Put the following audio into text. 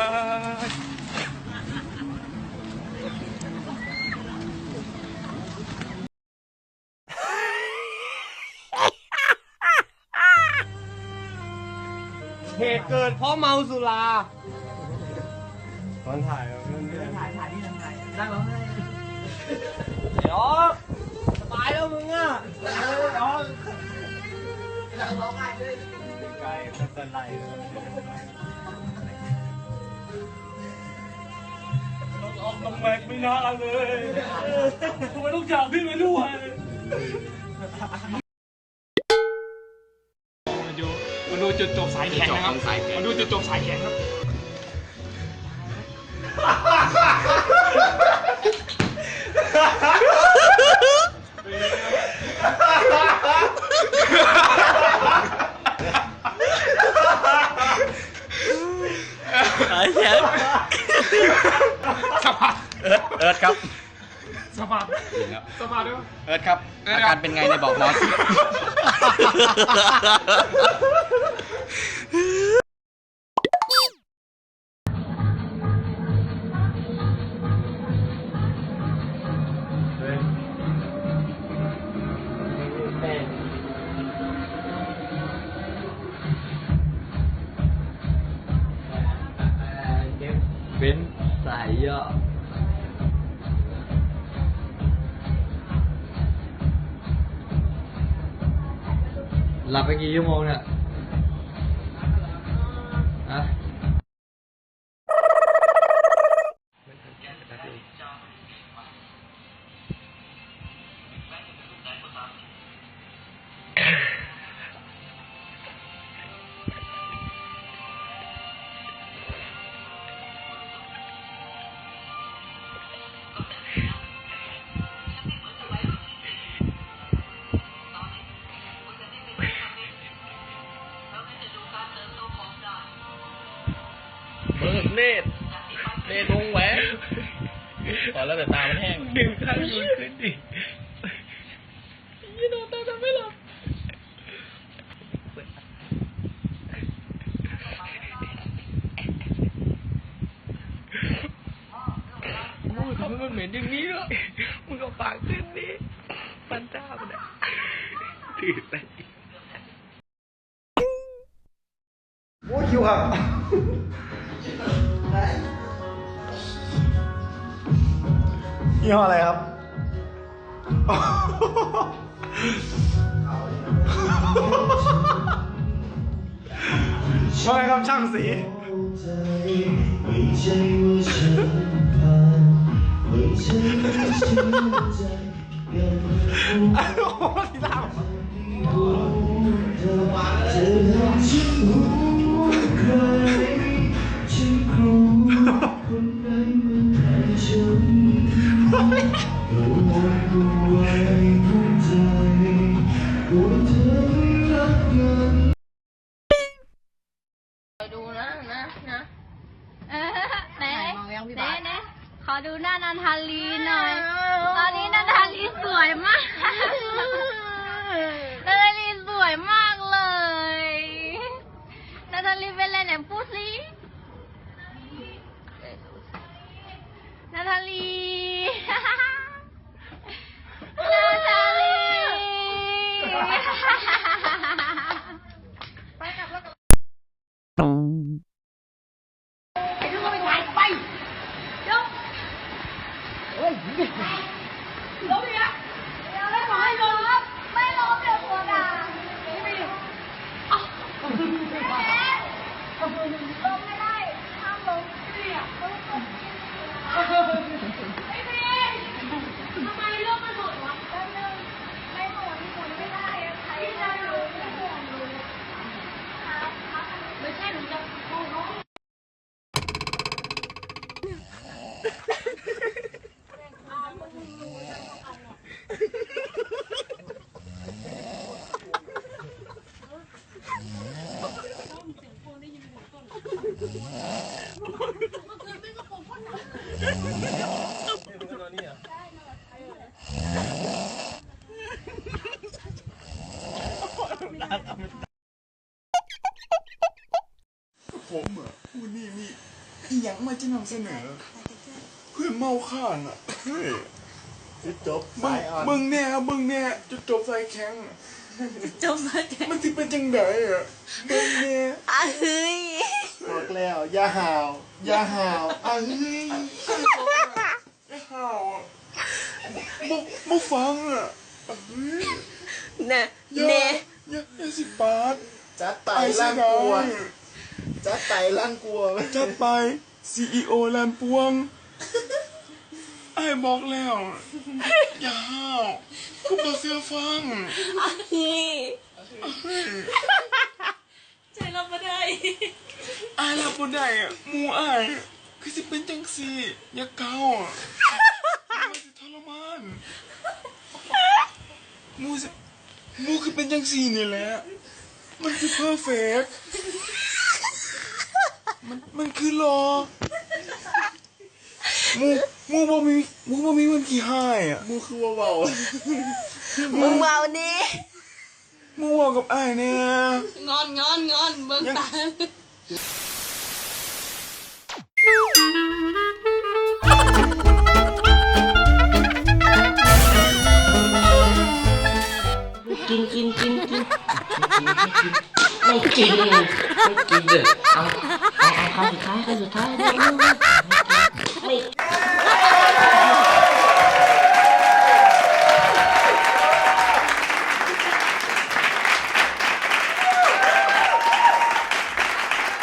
เหตุเกิดเพราะเมาสุรา ตอนถ่ายอะมันเนี่ยถ่ายถ่ายที่ทำถ่ายนั่งร้องไห้เดี๋ยวสบายแล้วมึงอะเออเดี๋ยวนั่งร้องไห้ด้วยไกลก็ตะไลเลย ออกน้ำแม็กไม่น่าเลยทำไมต้องจากพี่มาด้วยมาดูมาดูจุดจบสายแข็งนะครับมาดูจุดจบสายแข็งครับ สายแขน สะบัด เอิร์ดเอิร์ดครับ สะบัดสะบัดด้วย เอิร์ดครับ เอิร์อาธครับ การเป็นไงในบอกหมอสิ หลับไปกี่ชั่วโมงเนี่ย เบิกเนตรเนตรวงแหวนพอแล้วแต่ตามันแห้งดื่มข้าวยืนขึ้นดิยี่นอนตาทำไม่หลับโอ้ยทำไมมันเหม็นอย่างนี้ล่ะมึงเอาปากขึ้นดิปันจ้ามันอะถือไปโอ้คิวครับ ยี่ห้ออะไรครับ ว่าไงครับช่างสีไม่ใช่ว่าฉันผ่านไม่ใช่ว่าฉันใจยังอ้าวทีหลัง อดูหน้านันทาลีหน่อย ตอนนี้นันทาลีสวยมากนันทาลีสวยมากเลยนันทาลีเป็นอะไรไหนพูดสินันทาลี ผมอะผู้นี่มีอหยัางมาจะนำเสนอ เพื่อเมาข้านอะจะจบมึงมึงเนี่ยมึงเนี่ยจะจบสายแข็งอะจบสาแข็งมันสิเป็นจังไดอะมึงเนี่ยอะเฮ้ย บอกแล้วอย่าห่าวอย่าห่าวอะเฮ้ย มึงมึงฟังอะเฮ้ยน่ะอย่าเน่อย่าอย่าสิปาดจัดไปไอ้สิล่างไดกลัวจัดไปล่างกลัวจัดไป CEO แลนปวงไอ้บอกแล้วอย่าห้าวกูบอกเสื้อฟังอะเฮ้ยใจรับมาได้ไอ้รับบ่ได้อะหมูไอ้ายคือสิเป็นจังสีอย่าเกาอะมันสิทรมานห มูสิหมูคือเป็นจังสีนี่แหละ มันคือเพอร์เฟกมันมันคือรอหมูหมูบ่มีหมูบ่มีวันขี้หายอะ มูคือว่าเบามึงเมานี่หมูเว่ากับไอ้ายเนี่ยงอนงอนงอนเบิ่งตากิ ไม่กินไม่กินเด้อเอาเอาเอาคำสุดท้ายคำสุดท้ายเด้อ